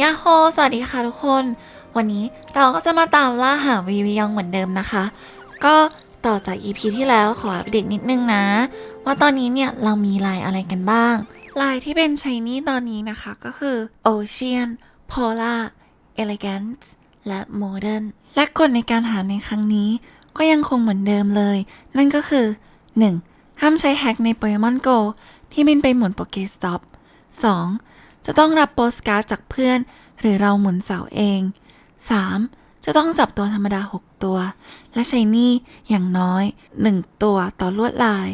ยาโฮสวัสดีค่ะทุกคน วันนี้เราก็จะมาตามล่าหาวีวียองเหมือนเดิมนะคะ ก็ต่อจาก EP ที่แล้วขออัปเดตนิดนึงนะ ว่าตอนนี้เนี่ยเรามีลายอะไรกันบ้าง ลายที่เป็นชายนี่ตอนนี้นะคะก็คือ Ocean Polar Elegant และ Modern และกฎในการหาในครั้งนี้ ก็ยังคงเหมือนเดิมเลย นั่นก็คือ 1. ห้ามใช้แฮกใน Pokemon Go ที่บินไปหมุนโปเกสต็อป 2. จะต้องรับโปสการ์ดจากเพื่อน หรือเราหมุนเสาเอง 3. จะต้องจับตัวธรรมดา 6 ตัว และใช้นี่อย่างน้อย 1 ตัวต่อลวดลาย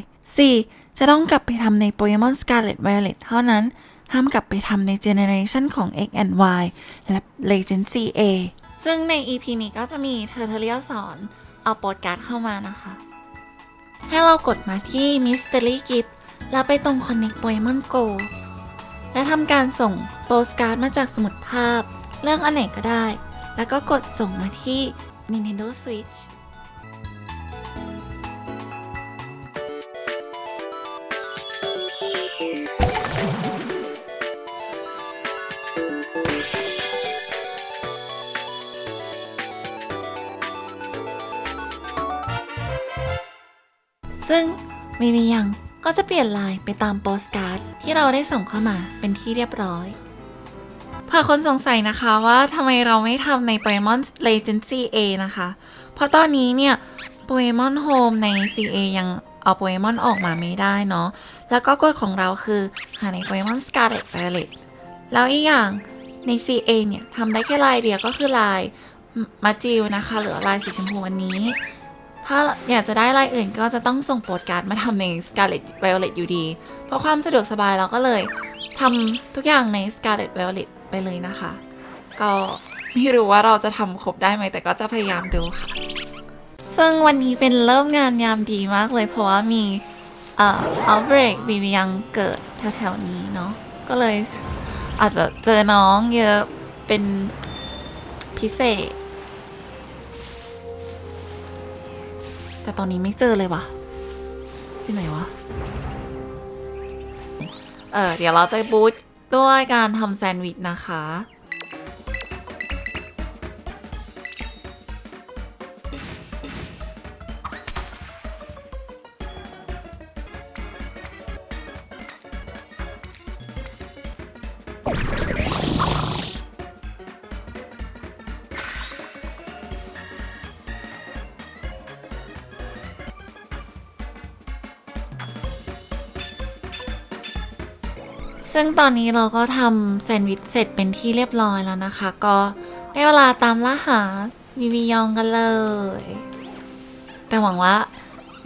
4. จะต้องกลับไปทำใน Pokemon Scarlet Violet เท่านั้น ห้ามกลับไปทำในเจเนเรชันของ X and Y และ Legacy A ซึ่งใน EP นี้ก็จะมีเทอร์เทเรียสอนเอาโปสการ์ดเข้ามานะคะ ให้เรากดมาที่ Mystery Gift แล้วไปตรง Connect Pokemon Go และทำการส่งโปสการ์ดมาจากสมุดภาพเลือกอันไหนก็ได้ แล้วก็กดส่งมาที่ Nintendo Switch ซึ่งมีมียังก็จะเปลี่ยนลายไปตามโปสการ์ด ที่เราได้ส่งเข้ามาเป็นที่เรียบร้อยเผื่อคนสงสัยนะคะว่าทำไมเราไม่ทำใน Pokemon Legacy A นะคะ เพราะตอนนี้เนี่ย Pokemon Home ใน CA ยังเอา Pokemon ออกมาไม่ได้เนาะ แล้วก็กฎของเราคือ หาใน Pokemon Scarlet Violet แล้วอีกอย่างใน CA เนี่ยทำได้แค่ลายเดียวก็คือลายมาจิวนะคะหลือลายสีชมพูวันนี้ ถ้าอยากจะได้ลายอื่นก็จะต้องส่งโปรดการ์ดมาทำใน Scarlet Violet อยู่ดี เพราะความสะดวกสบายเราก็เลยทำทุกอย่างใน Scarlet Violet ไปเลยนะคะ ก็ไม่รู้ว่าเราจะทำครบได้ไหมแต่ก็จะพยายามดูค่ะ ซึ่งวันนี้เป็นเริ่มงานยามดีมากเลยเพราะว่ามีเอ่อ outbreak บีบียังเกิดแถวๆนี้เนาะก็เลยอาจจะเจอน้องเยอะเป็นพิเศษ แต่ตอนนี้ไม่เจอเลยวะที่ไหนวะ เออเดี๋ยวเราจะบูทด้วยการทำแซนด์วิชนะคะ ซึ่งตอนนี้เราก็ทำแซนด์วิชเสร็จเป็นที่เรียบร้อยแล้วนะคะ ก็ได้เวลาตามล่าหาวิวิยองกันเลย แต่หวังว่า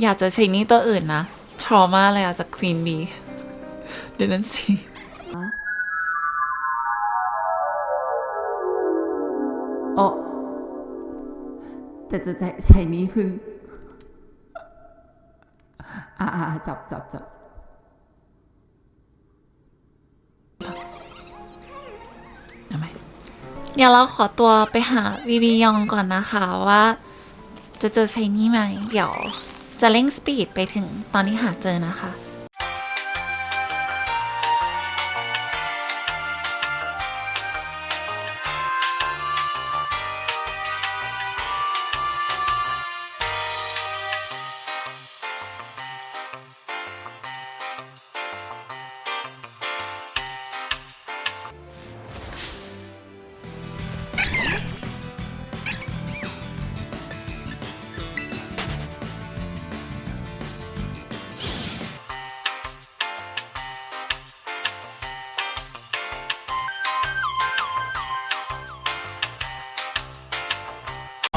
อยากจะใช้นี่ตัวอื่นนะทรมาเลยอะจากควีนบีเดี๋ยวนั้นสิโอ้แต่จะใช้นี้พึ่ง อ่าจับจับจับ เดี๋ยวเราขอตัวไปหาวีวียองก่อนนะคะว่า จะเจอชัยนี่ไหม เดี๋ยวจะเร่งสปีดไปถึงตอนที่หาเจอนะคะ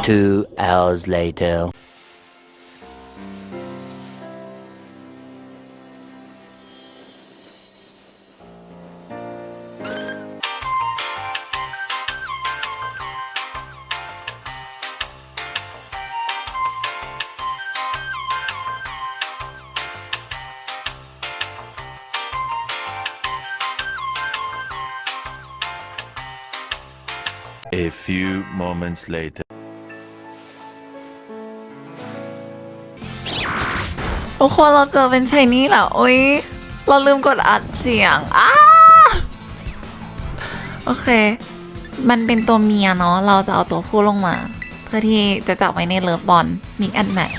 Two hours later. A few moments later. ทุกคนเราเจอเป็นชัยนี่แหละโอ๊ยเราลืมกดอัดเสียงอ้าโอเค มันเป็นตัวเมียเนาะ เราจะเอาตัวผู้ลงมา เพื่อที่จะจับไว้ในเลิฟบอลมิกแอนแมท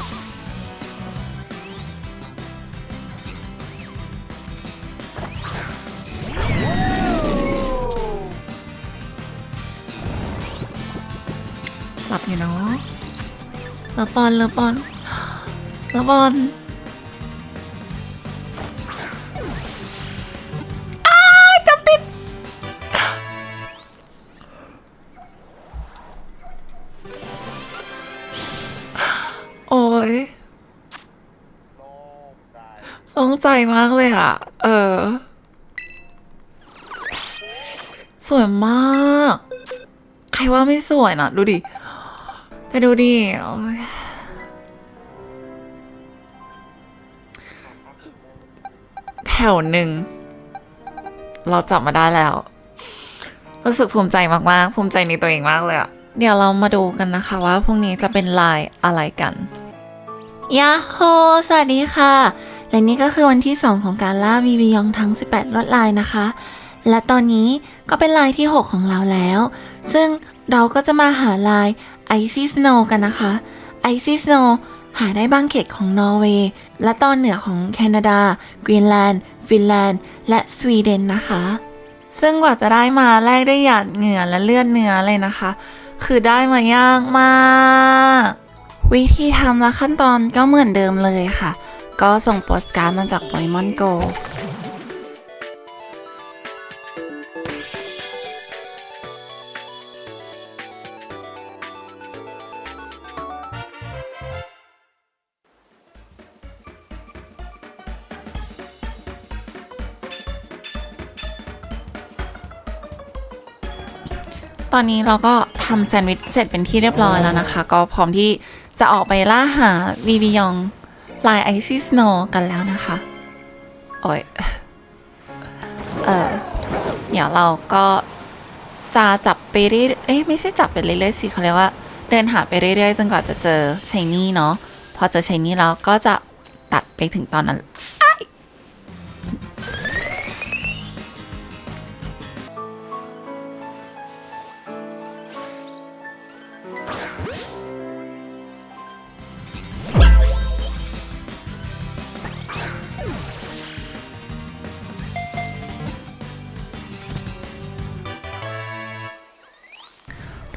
หลับอยู่เนาะเลิฟบอลเลิฟบอลเลิฟบอล โล่งใจมากเลยอะ เออ สวยมาก ใครว่าไม่สวยนะดูดิ แต่ดูดิแถวหนึ่ง เราจับมาได้แล้ว รู้สึกภูมิใจมาก ๆ ภูมิใจในตัวเองมากเลยอะเดี๋ยวเรามาดูกันนะคะว่าพรุ่งนี้จะเป็นลายอะไรกันยาโฮสวัสดีค่ะ และนี่ก็คือวันที่ 2 ของการล่าวีวียองทั้ง 18 ลวดลายนะคะ และตอนนี้ก็เป็นลายที่ 6 ของเราแล้ว ซึ่งเราก็จะมาหาลาย Icy Snow กันนะคะ Icy Snow หาได้บางเขตของนอร์เวย์ และตอนเหนือของแคนาดา กรีนแลนด์ ฟินแลนด์ และสวีเดนนะคะ ซึ่งกว่าจะได้มาแลกได้ยหยาดเหงื่อและเลือดเนื้อเลยนะคะ คือได้มายากมาก วิธีทำและขั้นตอนก็เหมือนเดิมเลยค่ะ ก็ส่งโปสการ์ดมาจากโปเกมอนโกตอนนี้เราก็ทำแซนด์วิชเสร็จเป็นที่เรียบร้อยแล้วนะคะ ก็พร้อมที่จะออกไปล่าหาวีบียอง ลายไอซี่สโนกันแล้วนะคะโอ้ยเออเดี๋ยวเราก็จะจับไปเรื่อยเอ๊ะไม่ใช่จับไปเรื่อยๆสิเขาเรียกว่า เดินหาไปเรื่อยๆจนกว่าจะเจอชายนี่เนาะพอเจอชายนี่แล้วก็จะตัดไปถึงตอนนั้น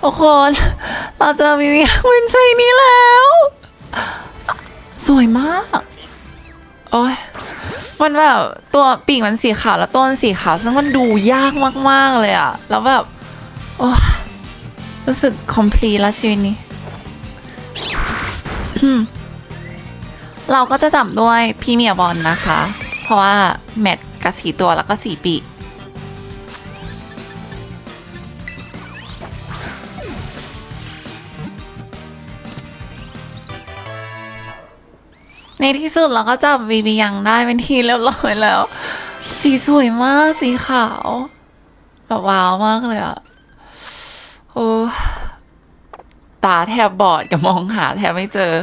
ทุกคนเราเจอวิวิเป็นชัยนี้แล้ว สวยมาก โอ้ยมันแบบตัวปีกมันสีขาวแล้วต้นสีขาวซึ่งมันดูยากมากๆเลยอะแล้วแบบ โอ้รู้สึกคอมพลีแล้วชีวิตนี้ เราก็จะจับด้วยพรีเมียร์บอลนะคะ เพราะว่าแมทกับสีตัวแล้วก็สีปีก ในที่สุดเราก็จับวีบียังได้เป็นทีเรียบร้อยแล้ว สีสวยมากสีขาวแบบว้าวมากเลยอะโอ้ตาแทบบอดกับมองหาแทบไม่เจอ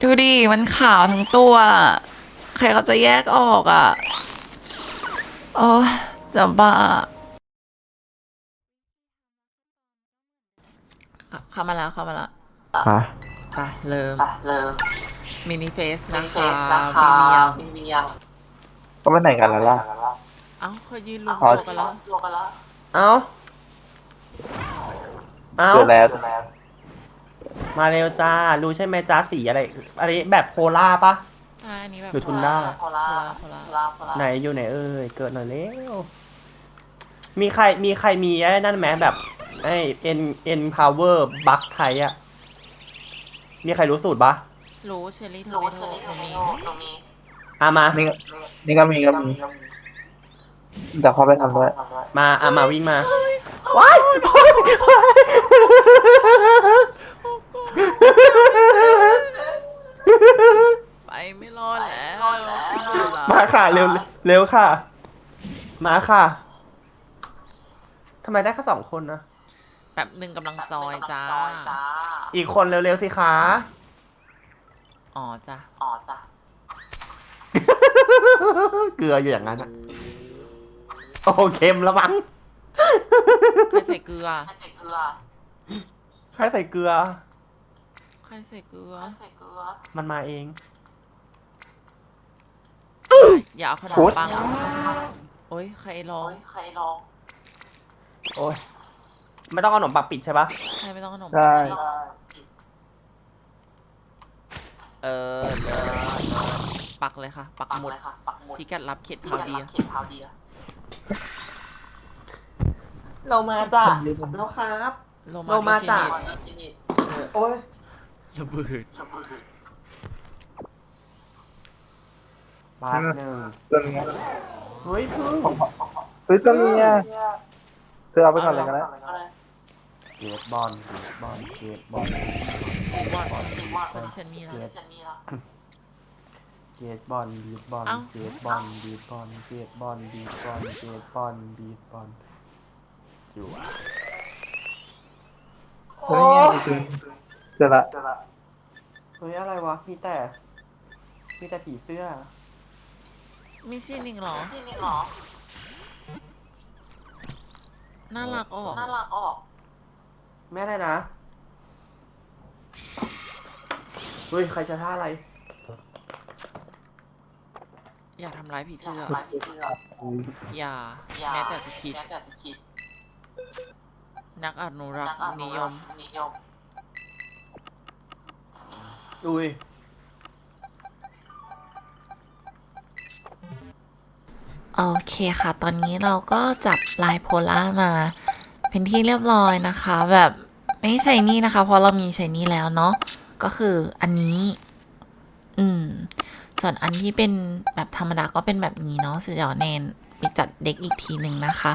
ดูดิมันขาวทั้งตัวอะใครก็จะแยกออกอะโอ้จะบ้าเข้ามาแล้วเข้ามาแล้วฮะไปเริ่ม เริ่ม มินิเฟสนะคะนะคะมีเมียมีเมียก็ไปไหนกันแล้วล่ะ เอ้าเขายืนรวมอ๋อตัวกันแล้ว ตัวกันแล้วเอ้า เอ้า เจอแล้วมาเร็วจ้า รู้ใช่ไหมจ้าสีอะไรอันนี้แบบโพล่าปะ อ่าอันนี้แบบหรือทุนด้า โพล่าโพล่าโพล่าโพล่าไหนอยู่ไหนเอ่ย เกิดหน่อยเร็ว มีใครมีใครมีไอ้นั่นไหมแบบไอ้เอ็นเอ็นพาวเวอร์บัคไทยอะมีใครรู้สูตรปะ รู้เชอรี่โทรู้มิเชโตอรี่หตนูรงมีนี้ตรงนี้อามา นี่ก็นี่ก็มีก็มีเดี๋ยวเข้าไปทำด้วย มาอามาวิ่งมา ว้ายไปไม่รอดแล้วมาค่ะ เร็วเร็วค่ะ มาค่ะทำไมได้แค่สองคนนะ แบบหนึ่งกำลังจอยจ้าจอยจ้าอีกคนเร็วๆสิคะ อ๋อจ้ะอ๋อจ้ะเกลืออยู่อย่างนั้นอะโอ้เค็มแล้วมั้งไม่ใส่เกลือเกลือ ใครใส่เกลือ ใครใส่เกลือมันมาเอง อย่าเอาขนมปังอะโอ้ยใครร้องโอ้ยไม่ต้องเอาขนมปังปิดใช่ปะใครไม่ต้องขนมได้ เออเลิศปักเลยค่ะ ปักหมุดพิกัดรับเขตพาวเดียเรามาจ้ะฉันลืมเราครับโลเรามาจ้ะที่นี่โอ้ยระเบิดบาทหนึ่งตัวนี้เฮ้ยพึ่งเฮ้ยตัวนี้อะเธอเอาไปก่อนเลยก็ได้ เกตบอลเกตบอลเกตบอลอีกบอลวันนี้ฉันมีแล้วเกตบอลบีดบอลเอ้าเกตบอลบีดบอลเกตบอลบีดบอลเกตบอลบีดบอลอยู่อะตัวนี้ไงคือเจอละเฮ้ยอะไรวะมีแต่มีแต่ผีเสื้อ มีซีนิงเหรอน่ารักออก แม่เลยนะ เฮ้ย ใครจะท่าอะไร อย่าทำร้ายผีเสื้ออย่า แม้แต่จะคิด นักอนุรักษ์นิยม อุ้ย โอเคค่ะ ตอนนี้เราก็จับลายโพล่ามา เป็นที่เรียบร้อยนะคะ แบบไม่ใช่นี่นะคะ เพราะเรามีใช้นี่แล้วเนาะก็คืออันนี้ อืม ส่วนอันที่เป็นแบบธรรมดาก็เป็นแบบนี้เนาะเสียอเนนไปจัดเด็กอีกทีหนึ่งนะคะ